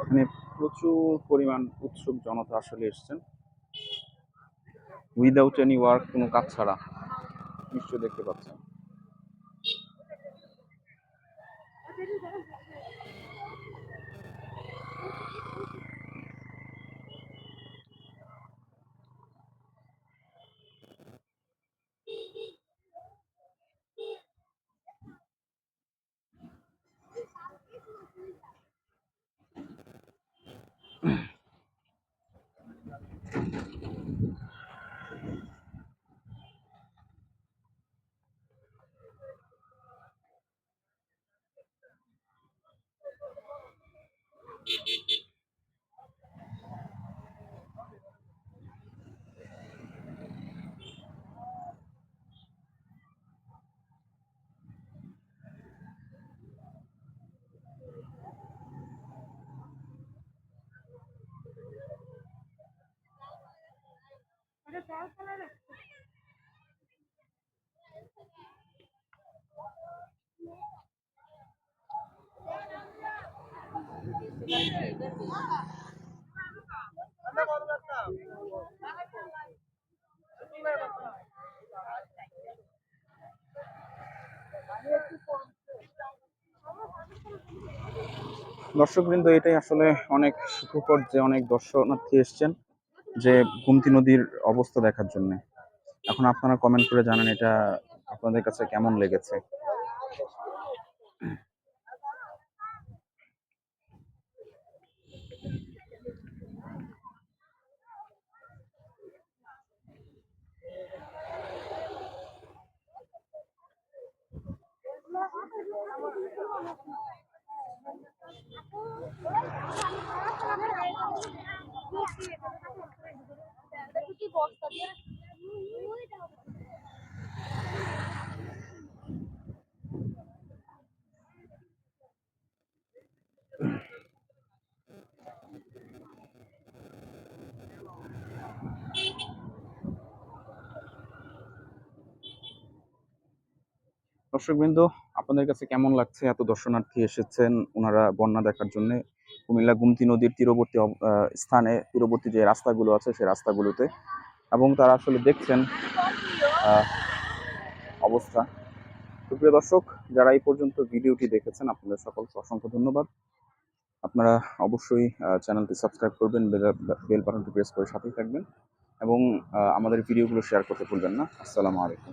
এখানে প্রচুর পরিমাণ উৎসুক জনতা আসলে এসছেন। উইদাউট এনি ওয়ার্ক কোনো কাজ ছাড়া নিশ্চয় দেখতে পাচ্ছেন। Pero te vas a দর্শকবৃন্দ, এটাই আসলে অনেক সুখকর যে অনেক দর্শনার্থী এসছেন যে গুমতি নদীর অবস্থা দেখার জন্য। এখন আপনারা কমেন্ট করে জানান এটা আপনাদের কাছে কেমন লেগেছে। দর্শকবৃন্দ আপনাদের কাছে কেমন লাগছে? এত দর্শনার্থী এসেছেন ওনারা বন্যা দেখার জন্য কুমিল্লা গুমতি নদীর তীরবর্তী স্থানে, তীরবর্তী যে রাস্তাগুলো আছে সেই রাস্তাগুলোতে এবং তারা আসলে দেখছেন অবস্থা। সুপ্রিয় দর্শক, যারা এই পর্যন্ত ভিডিওটি দেখেছেন, আপনাদের সকলকে অসংখ্য ধন্যবাদ। আপনারা অবশ্যই চ্যানেলটি সাবস্ক্রাইব করবেন, বেল বাটনটি প্রেস করে সাথেই থাকবেন এবং আমাদের ভিডিওগুলো শেয়ার করতে ভুলবেন না। আসসালামু আলাইকুম।